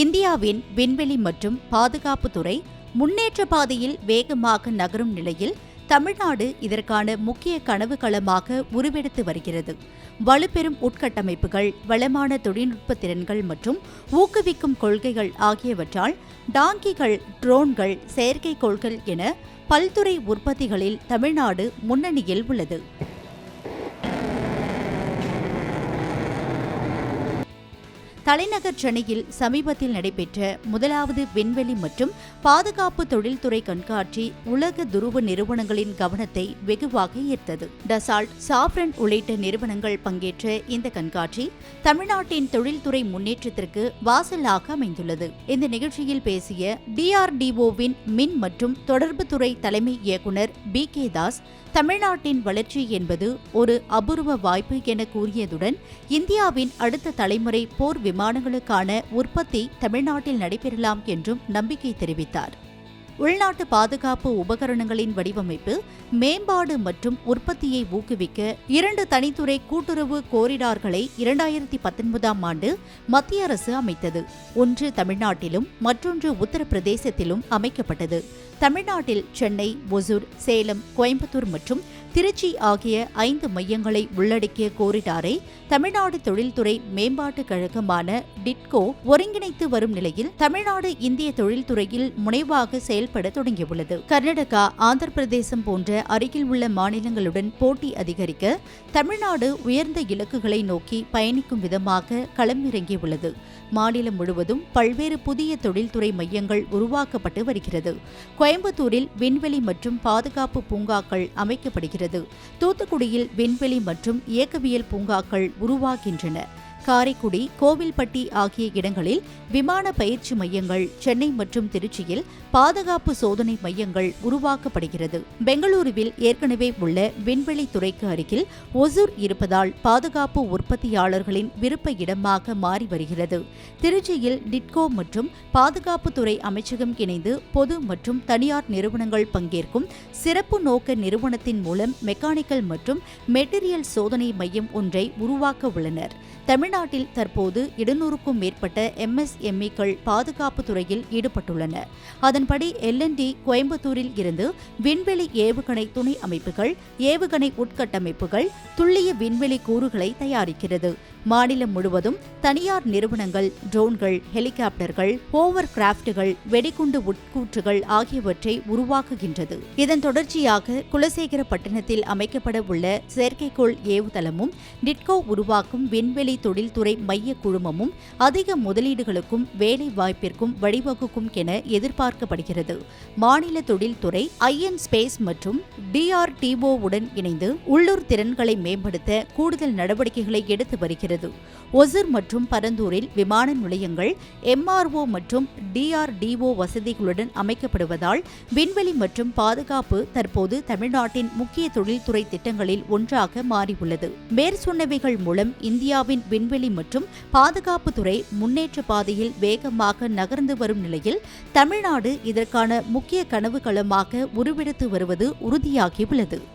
இந்தியாவின் விண்வெளி மற்றும் பாதுகாப்பு துறை முன்னேற்ற பாதையில் வேகமாக நகரும் நிலையில் தமிழ்நாடு இதற்கான முக்கிய கனவு களமாக உருவெடுத்து வருகிறது. வலுப்பெறும் உட்கட்டமைப்புகள் வளமான தொழில்நுட்ப திறன்கள் மற்றும் ஊக்குவிக்கும் கொள்கைகள் ஆகியவற்றால் டாங்கிகள் ட்ரோன்கள் செயற்கைக்கோள்கள் என பல்துறை உற்பத்திகளில் தமிழ்நாடு முன்னணியில் உள்ளது. தலைநகர் சென்னையில் சமீபத்தில் நடைபெற்ற முதலாவது விண்வெளி மற்றும் பாதுகாப்பு தொழில்துறை கண்காட்சி உலக துருவ நிறுவனங்களின் கவனத்தை வெகுவாக ஈர்த்தது. டசால்ட் சாப்ரன் உள்ளிட்ட நிறுவனங்கள் பங்கேற்ற இந்த கண்காட்சி தமிழ்நாட்டின் தொழில்துறை முன்னேற்றத்திற்கு வாசலாக அமைந்துள்ளது. இந்த நிகழ்ச்சியில் பேசிய டிஆர்டிஓவின் மின் மற்றும் தொடர்புத்துறை தலைமை இயக்குநர் பி கே தாஸ் தமிழ்நாட்டின் வளர்ச்சி என்பது ஒரு அபூர்வ வாய்ப்பு என கூறியதுடன் இந்தியாவின் அடுத்த தலைமுறை போர் விமானங்களுக்கான உற்பத்தி தமிழ்நாட்டில் நடைபெறலாம் என்றும் நம்பிக்கை தெரிவித்தார். உள்நாட்டு பாதுகாப்பு உபகரணங்களின் வடிவமைப்பு மேம்பாடு மற்றும் உற்பத்தியை ஊக்குவிக்க இரண்டு தனித்துறை கூட்டுறவு கோரிடார்களை இரண்டாயிரத்தி பத்தொன்பதாம் ஆண்டு மத்திய அரசு அமைத்தது. ஒன்று தமிழ்நாட்டிலும் மற்றொன்று உத்தரப்பிரதேசத்திலும் அமைக்கப்பட்டது. தமிழ்நாட்டில் சென்னை ஒசூர் சேலம் கோயம்புத்தூர் மற்றும் திருச்சி ஆகிய ஐந்து மையங்களை உள்ளடக்கிய கோரிடாரை தமிழ்நாடு தொழில்துறை மேம்பாட்டுக் கழகமான டிட்கோ ஒருங்கிணைத்து வரும் நிலையில் தமிழ்நாடு இந்திய தொழில்துறையில் முனைவாக செயல்பட தொடங்கியுள்ளது. கர்நாடகா ஆந்திர பிரதேசம் போன்ற அருகில் உள்ள மாநிலங்களுடன் போட்டி அதிகரிக்க தமிழ்நாடு உயர்ந்த இலக்குகளை நோக்கி பயணிக்கும் விதமாக களமிறங்கியுள்ளது. மாநிலம் முழுவதும் பல்வேறு புதிய தொழில்துறை மையங்கள் உருவாக்கப்பட்டு வருகிறது. கோயம்புத்தூரில் விண்வெளி மற்றும் பாதுகாப்பு பூங்காக்கள் அமைக்கப்படுகிறது. தூத்துக்குடியில் விண்வெளி மற்றும் இயக்கவியல் பூங்காக்கள் உருவாகின்றன. காரைக்குடி கோவில்பட்டி ஆகிய இடங்களில் விமான பயிற்சி மையங்கள் சென்னை மற்றும் திருச்சியில் பாதுகாப்பு சோதனை மையங்கள் உருவாக்கப்படுகிறது. பெங்களூருவில் ஏற்கனவே உள்ள விண்வெளி துறைக்கு அருகில் ஒசூர் இருப்பதால் பாதுகாப்பு உற்பத்தியாளர்களின் விருப்ப இடமாக மாறி வருகிறது. திருச்சியில் டிட்கோ மற்றும் பாதுகாப்புத்துறை அமைச்சகம் இணைந்து பொது மற்றும் தனியார் நிறுவனங்கள் பங்கேற்கும் சிறப்பு நோக்க நிறுவனத்தின் மூலம் மெக்கானிக்கல் மற்றும் மெட்டீரியல் சோதனை மையம் ஒன்றை உருவாக்க உள்ளனர். தமிழ்நாட்டில் தற்போது இருநூறுக்கும் மேற்பட்ட எம்எஸ்எம்இக்கள் பாதுகாப்பு துறையில் ஈடுபட்டுள்ளன. அதன்படி எல்என்டி கோயம்புத்தூரில் இருந்து விண்வெளி ஏவுகணை துணை அமைப்புகள் ஏவுகணை உட்கட்டமைப்புகள் துல்லிய விண்வெளி கூறுகளை தயாரிக்கிறது. மாநிலம் முழுவதும் தனியார் நிறுவனங்கள் ட்ரோன்கள் ஹெலிகாப்டர்கள் ஓவர் கிராப்டுகள் வெடிகுண்டு உட்கூற்றுகள் ஆகியவற்றை உருவாக்குகின்றது. இதன் தொடர்ச்சியாக குலசேகரப்பட்டினத்தில் அமைக்கப்பட உள்ள செயற்கைக்கோள் ஏவுதளமும் டிட்கோ உருவாக்கும் விண்வெளி தொழில் தொழில்துறை மைய குழுமமும் அதிக முதலீடுகளுக்கும் வேலை வாய்ப்பிற்கும் வழிவகுக்கும் என எதிர்பார்க்கப்படுகிறது. மாநில தொழில்துறை ஐஎன் ஸ்பேஸ் மற்றும் டிஆர்டிஓவுடன் இணைந்து உள்ளூர் திறன்களை மேம்படுத்த கூடுதல் நடவடிக்கைகளை எடுத்து வருகிறது. ஒசூர் மற்றும் பரந்தூரில் விமான நிலையங்கள் எம்ஆர்ஓ மற்றும் டிஆர்டிஓ வசதிகளுடன் அமைக்கப்படுவதால் விண்வெளி மற்றும் பாதுகாப்பு தற்போது தமிழ்நாட்டின் முக்கிய தொழில்துறை திட்டங்களில் ஒன்றாக மாறியுள்ளது. மேற்சொன்னவைகள் மூலம் இந்தியாவின் விண்வெளி மற்றும் பாதுகாப்பு துறை முன்னேற்ற பாதையில் வேகமாக நகர்ந்து வரும் நிலையில் தமிழ்நாடு இதற்கான முக்கிய கனவு களமாக உருவெடுத்து வருவது உறுதியாகியுள்ளது.